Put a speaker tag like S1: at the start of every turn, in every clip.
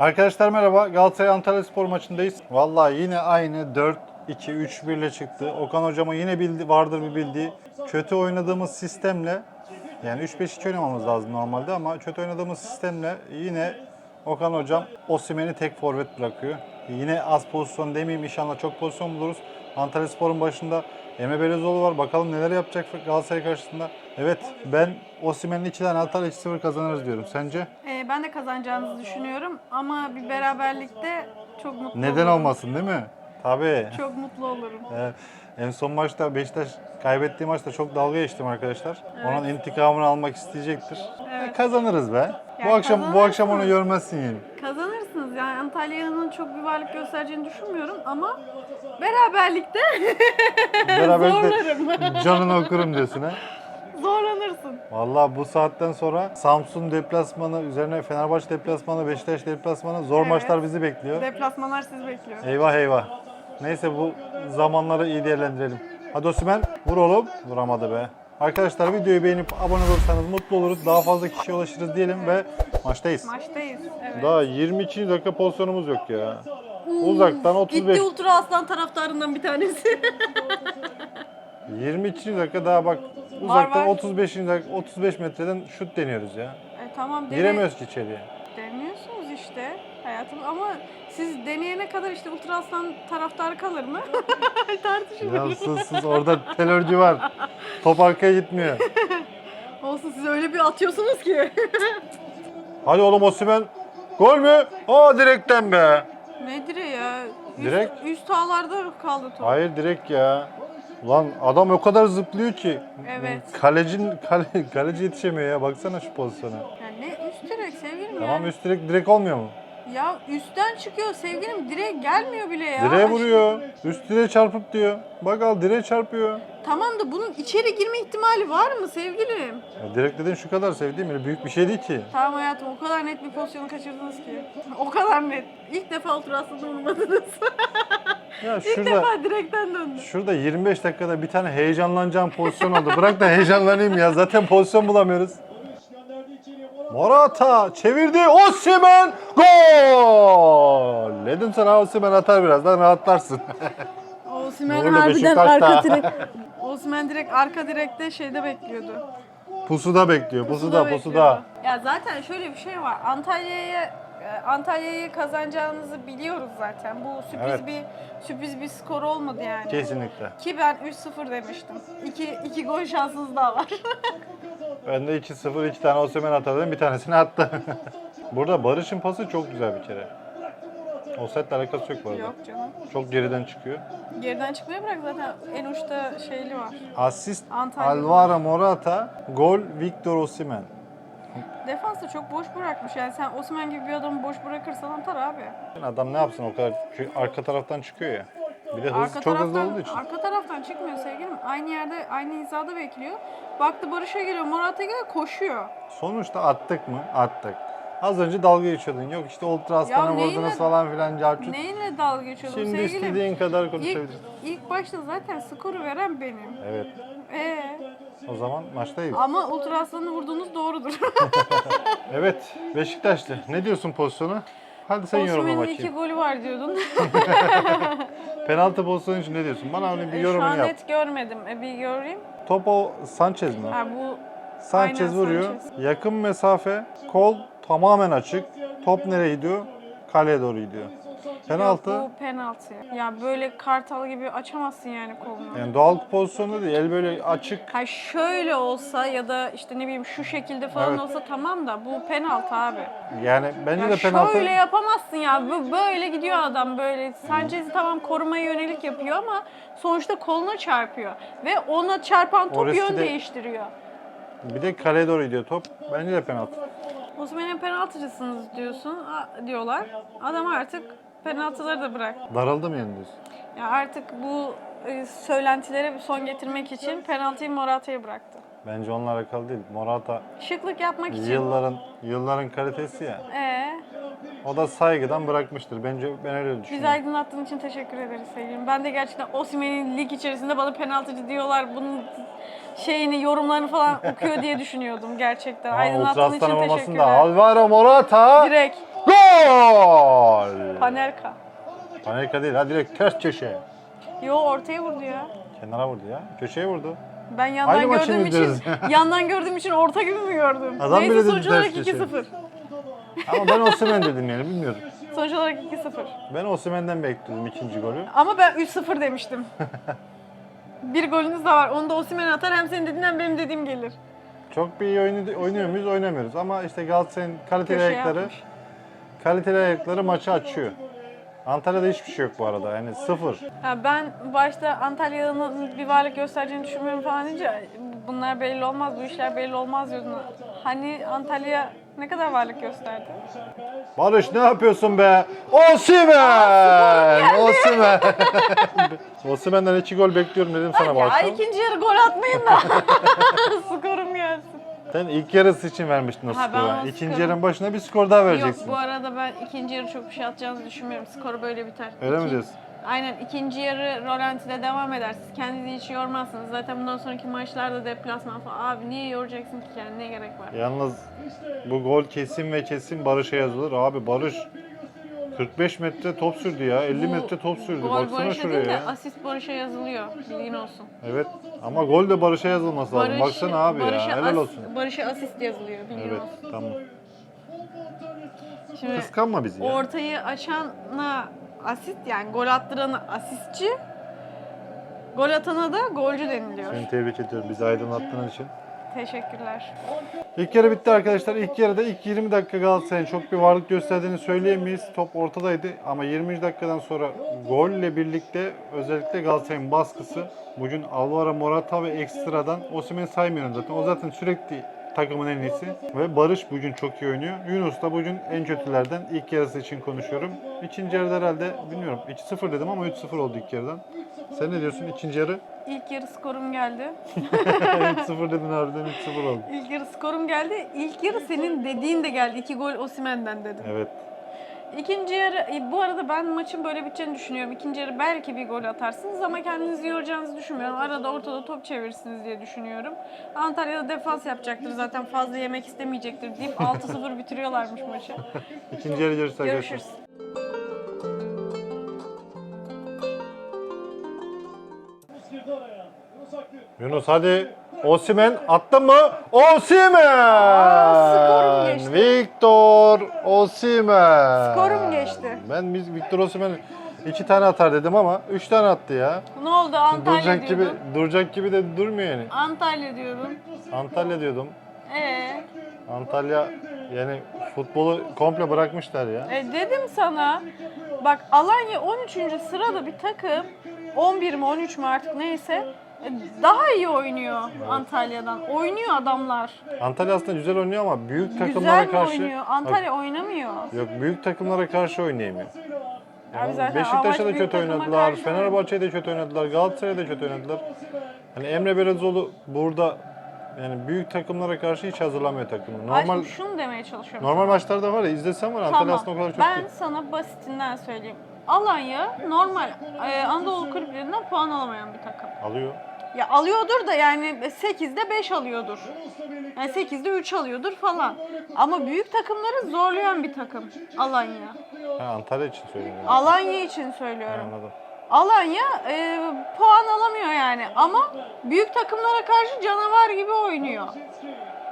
S1: Arkadaşlar merhaba. Galatasaray Antalya Spor maçındayız. Vallahi yine aynı 4 2 3 1 ile çıktı. Okan hocama yine bildi vardır bir bildiği kötü oynadığımız sistemle yani 3-5-2 oynamamız lazım normalde ama kötü oynadığımız sistemle yine Okan hocam Osimhen'i tek forvet bırakıyor. Yine az pozisyon demeyeyim inşallah çok pozisyon buluruz. Antalya Spor'un başında Emre Belezoğlu var. Bakalım neler yapacak Galatasaray karşısında. Evet ben Osimhen'in 2 tane atar 2-0 kazanırız diyorum. Sence?
S2: Ee, ben de kazanacağınızı düşünüyorum ama bir beraberlikte çok mutlu
S1: Neden
S2: olurum.
S1: olmasın değil mi? Tabii.
S2: Çok mutlu olurum.
S1: Evet. En son maçta Beşiktaş kaybettiği maçta çok dalga geçtim arkadaşlar. Onun intikamını almak isteyecektir.
S2: Evet.
S1: Kazanırız be. bu
S2: Ya
S1: akşam bu akşam onu görmezsin yani.
S2: Kazanırsınız yani Antalya'nın çok bir varlık göstereceğini düşünmüyorum ama beraberlikte
S1: Beraber
S2: Zorlarım.
S1: canını okurum diyorsun ha.
S2: zorlanırsın.
S1: Vallahi bu saatten sonra Samsun deplasmanı üzerine Fenerbahçe deplasmanı, Beşiktaş deplasmanı zor
S2: Evet.
S1: maçlar bizi bekliyor.
S2: Deplasmanlar sizi bekliyor.
S1: Eyvah eyvah. Neyse bu zamanları iyi değerlendirelim. Hadi Osman vur oğlum. Vuramadı be. Arkadaşlar videoyu beğenip abone olursanız mutlu oluruz. Daha fazla kişiye ulaşırız diyelim ve maçtayız.
S2: Maçtayız. Evet.
S1: Daha 22 dakika pozisyonumuz yok ya. Uzaktan 35.
S2: Gitti Ultra Aslan taraftarından bir tanesi.
S1: 22 dakika daha bak uzaktan
S2: var.
S1: 35 dakika 35 metreden şut deniyoruz ya.
S2: e, tamam dene-
S1: Giremiyoruz ki içeriye.
S2: Deniyorsunuz işte hayatım ama siz deneyene kadar işte Ultra Aslan taraftarı kalır mı? Tartışılır.
S1: Ya sus sus orada telörcü var. Top arkaya gitmiyor.
S2: Olsun siz öyle bir atıyorsunuz ki.
S1: Hadi oğlum Osimhen. Gol mü? Aa direkten be.
S2: Ne direği ya? Üst,
S1: Direkt?
S2: Üst ağlarda kaldı top.
S1: Hayır direkt ya. Ulan adam o kadar zıplıyor ki.
S2: Evet.
S1: Kalecin kale, kaleci yetişemiyor ya. Baksana şu pozisyona.
S2: Yani ne üst direk sevgilim
S1: Tamam
S2: ya.
S1: üst direkt direkt olmuyor mu?
S2: Ya üstten çıkıyor sevgilim direkt gelmiyor bile ya.
S1: Direğe vuruyor. Üst direğe çarpıp diyor. Bak al direğe çarpıyor.
S2: Tamam da bunun içeri girme ihtimali var mı sevgilim?
S1: Ya direkt dediğin şu kadar sevdiğim öyle büyük bir şey değil ki.
S2: Tamam hayatım o kadar net bir pozisyonu kaçırdınız ki. O kadar net. İlk defa Ultra Aslan'ı vurmadınız.
S1: Ya
S2: İlk
S1: şurada
S2: defa direkten döndü.
S1: şurada 25 dakikada bir tane heyecanlanacağım pozisyon oldu. Bırak da heyecanlanayım ya. Zaten pozisyon bulamıyoruz. Morata çevirdi. Osimhen gol. Dedim sana Osimhen atar birazdan rahatlarsın.
S2: Osman
S1: Böyle
S2: harbiden
S1: Beşiktaş'ta.
S2: arka direk. Osman direkt arka direkte şeyde bekliyordu.
S1: pusuda bekliyor. Pusuda pusuda.
S2: bekliyordu. Ya zaten şöyle bir şey var. Antalya'ya Antalya'yı kazanacağınızı biliyoruz zaten. Bu sürpriz
S1: Evet.
S2: bir sürpriz bir skor olmadı yani.
S1: Kesinlikle.
S2: Ki ben 3-0 demiştim. 2 2 gol şansınız daha var.
S1: Ben de 2-0 iki tane Osimhen atar dedim. Bir tanesini attı. Burada Barış'ın pası çok güzel bir kere. Offside'le alakası yok bu arada.
S2: Yok canım.
S1: Çok geriden çıkıyor.
S2: Geriden çıkmaya bırak zaten en uçta şeyli var.
S1: Asist
S2: Antalya.
S1: Alvaro Morata, gol Victor Osimhen.
S2: Defans da çok boş bırakmış. Yani sen Osman gibi bir adamı boş bırakırsan atar abi.
S1: Adam ne yapsın o kadar Çünkü arka taraftan çıkıyor ya. Bir de hız
S2: Arka
S1: çok hızlı
S2: taraftan,
S1: olduğu için.
S2: arka taraftan çıkmıyor sevgilim. Aynı yerde, aynı hizada bekliyor. Baktı Barış'a geliyor, Murat'a geliyor, koşuyor.
S1: Sonuçta attık mı? Attık. Az önce dalga geçiyordun. Yok işte ultra
S2: neyle-
S1: vurdunuz falan filan. Carçut.
S2: Neyle dalga geçiyordum
S1: Şimdi
S2: sevgilim?
S1: istediğin kadar
S2: İlk,
S1: konuşabilirsin.
S2: ilk başta zaten skoru veren benim.
S1: Evet. O zaman maçtayız.
S2: ama Ultra Aslan'ı vurduğunuz doğrudur.
S1: Evet. Beşiktaşlı. Ne diyorsun pozisyona? Hadi sen yorumla
S2: Osman'ın iki
S1: bakayım.
S2: golü var diyordun.
S1: Penaltı pozisyonu için ne diyorsun? Bana hani bir
S2: Şu
S1: yorumunu
S2: an
S1: yap.
S2: net görmedim. E, bir göreyim.
S1: Top o Sanchez mi?
S2: Ha, bu
S1: Sanchez
S2: Aynen,
S1: vuruyor.
S2: Sanchez.
S1: Yakın mesafe. Kol tamamen açık. Top nereye gidiyor? Kaleye doğru gidiyor. Penaltı.
S2: Yok, bu penaltı. Ya böyle kartal gibi açamazsın yani kolunu.
S1: Yani doğal pozisyonda değil. El böyle açık.
S2: Ha şöyle olsa ya da işte ne bileyim şu şekilde falan
S1: Evet.
S2: olsa tamam da bu penaltı abi.
S1: Yani bence
S2: Ya
S1: de penaltı.
S2: şöyle yapamazsın ya. Bu- Böyle gidiyor adam böyle. Sanchez'i tamam korumaya yönelik yapıyor ama sonuçta koluna çarpıyor. Ve ona çarpan top
S1: Orası
S2: yön
S1: de-
S2: değiştiriyor.
S1: Bir de kaleye doğru gidiyor top. Bence de penaltı.
S2: Osman'ın penaltıcısınız diyorsun a- diyorlar. Adam artık penaltıları da bırak.
S1: Daraldı mı yani diyorsun?
S2: Ya artık bu e, söylentilere bir son getirmek için penaltıyı Morata'ya bıraktı.
S1: Bence onunla alakalı değil. Morata
S2: Şıklık yapmak için.
S1: yılların yılların kalitesi ya.
S2: Ee,
S1: O da saygıdan bırakmıştır. Bence ben öyle
S2: bizi
S1: düşünüyorum.
S2: aydınlattığın için teşekkür ederiz sevgilim. Ben de gerçekten Osimhen'in lig içerisinde bana penaltıcı diyorlar. Bunun şeyini, yorumlarını falan okuyor diye düşünüyordum gerçekten.
S1: Ama Ultra
S2: Aydınlattığın için
S1: Aslanım olmasın da
S2: teşekkürler.
S1: Alvaro Morata
S2: Direkt.
S1: Gol!
S2: Panelka.
S1: Panelka değil ha direkt ters köşe.
S2: Yo ortaya vurdu ya.
S1: Kenara vurdu ya. Köşeye vurdu.
S2: Ben yandan
S1: Aynı maçı
S2: gördüğüm
S1: mı
S2: için
S1: izliyoruz?
S2: yandan gördüğüm için orta gibi mi gördüm?
S1: Adam bile
S2: Neyse
S1: dedi
S2: sonuç olarak
S1: köşe.
S2: 2-0.
S1: Ama ben Osimhen dedim yani bilmiyorum.
S2: Sonuç olarak 2-0.
S1: Ben Osimhen'den bekliyordum ikinci golü.
S2: Ama ben 3-0 demiştim. bir golünüz de var. Onu da Osimhen atar. Hem senin dediğin hem benim dediğim gelir.
S1: Çok bir iyi oyunu, oynuyor muyuz? Oynamıyoruz. Ama işte Galatasaray'ın kaliteli
S2: Köşeye
S1: ayakları,
S2: atmış.
S1: Kaliteli ayakları maçı açıyor. Antalya'da hiçbir şey yok bu arada. Yani sıfır.
S2: Ha, ben başta Antalya'nın bir varlık göstereceğini düşünmüyorum falan deyince bunlar belli olmaz, bu işler belli olmaz diyordun. Hani Antalya ne kadar varlık gösterdi?
S1: Barış ne yapıyorsun be? Osimhen! Osimhen! Osimhen'den iki gol bekliyorum dedim sana
S2: ya
S1: başta.
S2: ikinci yarı gol atmayın da skorum gelsin.
S1: Sen ilk yarısı için vermiştin o
S2: Ha, ben
S1: skoru.
S2: o
S1: İkinci
S2: skoru-
S1: yarının başına bir skor daha vereceksin.
S2: Yok bu arada ben ikinci yarı çok bir şey atacağınızı düşünmüyorum. Skoru böyle biter.
S1: Öyle mi
S2: İki-
S1: diyorsun?
S2: Aynen ikinci yarı Rolanti'de devam edersiniz. Kendinizi hiç yormazsınız. Zaten bundan sonraki maçlarda deplasman falan. Abi niye yoracaksın ki kendine ne gerek var?
S1: Yalnız bu gol kesin ve kesin Barış'a yazılır. Abi Barış 45 metre top sürdü ya. 50
S2: Bu
S1: metre top sürdü.
S2: Gol
S1: Baksana
S2: Barış'a
S1: şuraya
S2: değil de
S1: ya.
S2: asist Barış'a yazılıyor. Bilgin olsun.
S1: Evet. Ama gol de Barış'a yazılması lazım. Baksana abi
S2: Barış'a
S1: ya. Helal
S2: as-
S1: olsun.
S2: Barış'a asist yazılıyor. Bilgin
S1: Evet.
S2: olsun.
S1: Tamam.
S2: Şimdi
S1: Kıskanma bizi ya.
S2: ortayı açana asist yani gol attırana asistçi. Gol atana da golcü deniliyor.
S1: Seni tebrik ediyorum bizi aydınlattığın için.
S2: Teşekkürler.
S1: İlk yarı bitti arkadaşlar. İlk yarıda ilk 20 dakika Galatasaray'ın çok bir varlık gösterdiğini söyleyemeyiz. Top ortadaydı ama 20. dakikadan sonra golle birlikte özellikle Galatasaray'ın baskısı bugün Alvaro Morata ve ekstradan Osimhen'i saymıyorum zaten. O zaten sürekli takımın en iyisi. Ve Barış bugün çok iyi oynuyor. Yunus da bugün en kötülerden. İlk yarısı için konuşuyorum. İkinci yarıda herhalde bilmiyorum 2-0 dedim ama 3-0 oldu ilk yarıdan. Sen ne diyorsun ikinci yarı?
S2: İlk yarı skorum geldi.
S1: 3-0 dedin harbiden 3-0 oldu.
S2: İlk yarı skorum geldi. İlk yarı senin dediğin de geldi. İki gol Osimhen'den dedim.
S1: Evet.
S2: İkinci yarı, e, bu arada ben maçın böyle biteceğini düşünüyorum. İkinci yarı belki bir gol atarsınız ama kendinizi yoracağınızı düşünmüyorum. Arada ortada top çevirirsiniz diye düşünüyorum. Antalya'da defans yapacaktır zaten fazla yemek istemeyecektir deyip 6-0 bitiriyorlarmış maçı.
S1: İkinci yarı görüşürüz arkadaşlar.
S2: Görüşürüz.
S1: Yunus hadi. Osimen attın mı? Osimen!
S2: skorum geçti.
S1: Victor Osimen.
S2: Skorum geçti.
S1: Ben biz Victor Osimen iki tane atar dedim ama üç tane attı ya.
S2: Ne oldu Antalya
S1: duracak gibi
S2: diyordum.
S1: duracak gibi de durmuyor yani.
S2: Antalya diyorum.
S1: Antalya diyordum.
S2: Ee,
S1: Antalya yani futbolu komple bırakmışlar ya.
S2: e, dedim sana. Bak Alanya 13. sırada bir takım. 11 mi 13 mü artık neyse. Daha iyi oynuyor Antalya'dan. Oynuyor adamlar.
S1: Antalya aslında güzel oynuyor ama büyük takımlara
S2: Güzel mi
S1: karşı
S2: oynuyor? Antalya oynamıyor.
S1: Yok büyük takımlara karşı oynayamıyor.
S2: Abi zaten
S1: Beşiktaş'a da
S2: büyük
S1: kötü
S2: takıma
S1: oynadılar,
S2: karşı
S1: Fenerbahçe'ye de kötü oynadılar, Galatasaray'a da kötü oynadılar. Hani Emre Belezoğlu burada yani büyük takımlara karşı hiç hazırlamıyor takımını. Normal
S2: Normal, şunu demeye çalışıyorum.
S1: normal maçlarda var ya izlesen var Antalya aslında o kadar çok
S2: Ben
S1: değil.
S2: sana basitinden söyleyeyim. Alanya normal e, Anadolu kulüplerinden puan alamayan bir takım.
S1: Alıyor.
S2: Ya alıyordur da yani 8'de 5 alıyordur. Yani 8'de 3 alıyordur falan. Ama büyük takımları zorlayan bir takım Alanya.
S1: Ha, Antalya için söylüyorum.
S2: Alanya için
S1: Ha,
S2: söylüyorum.
S1: Anladım.
S2: Alanya e, puan alamıyor yani ama büyük takımlara karşı canavar gibi oynuyor.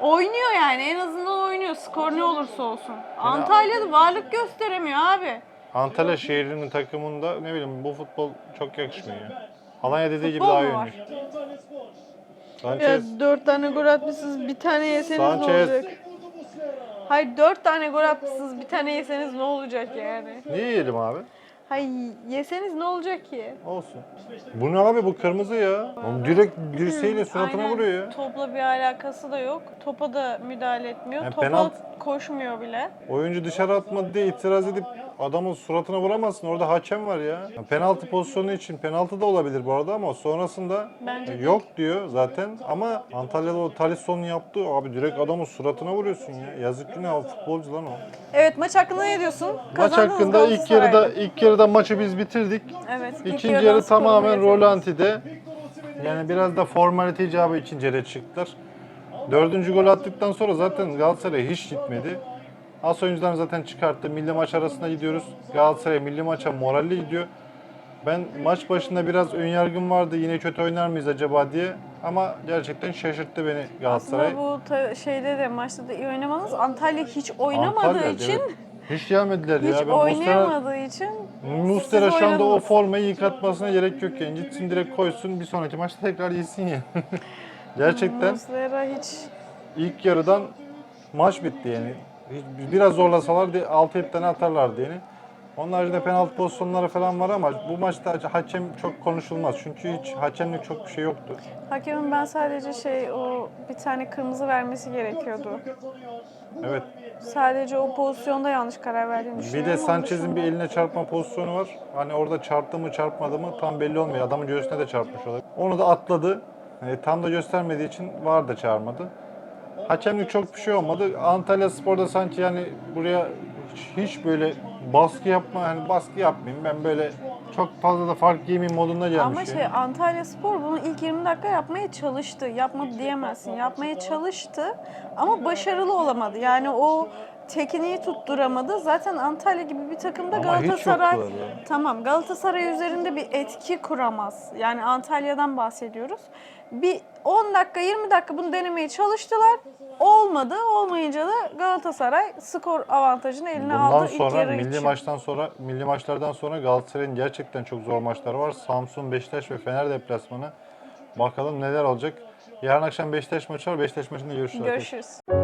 S2: Oynuyor yani en azından oynuyor skor ne olursa olsun. Antalya'da varlık gösteremiyor abi.
S1: Antalya şehrinin takımında ne bileyim bu futbol çok yakışmıyor ya. Alanya dediği gibi
S2: Futbol
S1: daha
S2: mu
S1: iyi
S2: var?
S1: oynuyor. Sanchez,
S2: dört tane gol atmışsınız bir tane yeseniz
S1: Sanchez.
S2: Hayır dört tane gol atmışsınız bir tane yeseniz ne olacak yani?
S1: niye yiyelim abi?
S2: Hayır yeseniz ne olacak ki?
S1: Olsun. Bu ne abi bu kırmızı ya. Oğlum direkt dirseğiyle suratına
S2: Aynen.
S1: vuruyor ya.
S2: Topla bir alakası da yok. Topa da müdahale etmiyor.
S1: Yani
S2: Topa
S1: penaltı-
S2: koşmuyor bile.
S1: Oyuncu dışarı atmadı diye itiraz edip adamın suratına vuramazsın. Orada hakem var ya. Ya Penaltı pozisyonu için penaltı da olabilir bu arada ama sonrasında
S2: Bence
S1: yok diyor zaten. Ama Antalya'da o Talisson yaptı. Abi direkt adamın suratına vuruyorsun ya. Yazık ki ne o futbolcu lan o.
S2: Evet maç hakkında ne diyorsun?
S1: Maç
S2: Kazandınız
S1: hakkında ilk yarıda ilk yarıda maçı biz bitirdik.
S2: Evet.
S1: İkinci yarı tamamen. Rolanti'de. Yani biraz da formalite icabı ikinci yarıya çıktılar. Dördüncü gol attıktan sonra zaten Galatasaray hiç gitmedi. As oyuncularını zaten çıkarttı. Milli maç arasında gidiyoruz. Galatasaray milli maça moralli gidiyor. Ben maç başında biraz önyargım vardı. Yine kötü oynar mıyız acaba diye. Ama gerçekten şaşırttı beni Galatasaray.
S2: Aslında bu ta- şeyde de maçta da iyi oynamanız Antalya hiç oynamadığı
S1: Antalya,
S2: için
S1: evet. Hiç gelmediler
S2: hiç
S1: ya. Ben Muslera,
S2: oynayamadığı için
S1: Muslera
S2: siz
S1: şu anda o
S2: oynadınız.
S1: formayı yıkatmasına gerek yok yani. Gitsin direkt koysun bir sonraki maçta tekrar yesin ya. Gerçekten
S2: Muslera hiç
S1: ilk yarıdan maç bitti yani. Hiç- Biraz zorlasalar 6-7 tane atarlardı yani. Onun haricinde penaltı pozisyonları falan var ama bu maçta hakem çok konuşulmaz. Çünkü hiç hakemlik çok bir şey yoktu.
S2: hakemin ben sadece şey o bir tane kırmızı vermesi gerekiyordu.
S1: Evet.
S2: Sadece o pozisyonda yanlış karar verdiğini
S1: Bir
S2: düşünüyorum.
S1: de Sanchez'in bir
S2: dışında-
S1: eline çarpma pozisyonu var. Hani orada çarptı mı çarpmadı mı tam belli olmuyor. Adamın göğsüne de çarpmış olabilir. Onu da atladı. E, tam da göstermediği için var da çağırmadı. Hakemlik çok bir şey olmadı. Antalya Spor'da sanki yani buraya hiç, böyle baskı yapma, hani baskı yapmayayım ben böyle çok fazla da fark yemeyeyim modunda gelmiş.
S2: Ama
S1: yani.
S2: şey Antalya Spor bunu ilk 20 dakika yapmaya çalıştı. Yapmadı diyemezsin. Yapmaya çalıştı ama başarılı olamadı. Yani o tekniği tutturamadı. Zaten Antalya gibi bir takımda
S1: Ama hiç
S2: Galatasaray tamam Galatasaray üzerinde bir etki kuramaz. Yani Antalya'dan bahsediyoruz. Bir 10 dakika 20 dakika bunu denemeye çalıştılar. Olmadı. Olmayınca da Galatasaray skor avantajını eline
S1: Bundan
S2: aldı ilk
S1: sonra
S2: yarı
S1: milli
S2: için.
S1: maçtan sonra milli maçlardan sonra Galatasaray'ın gerçekten çok zor maçları var. Samsun, Beşiktaş ve Fener deplasmanı. Bakalım neler olacak. Yarın akşam Beşiktaş maçı var. Beşiktaş maçında görüşürüz.
S2: Görüşürüz.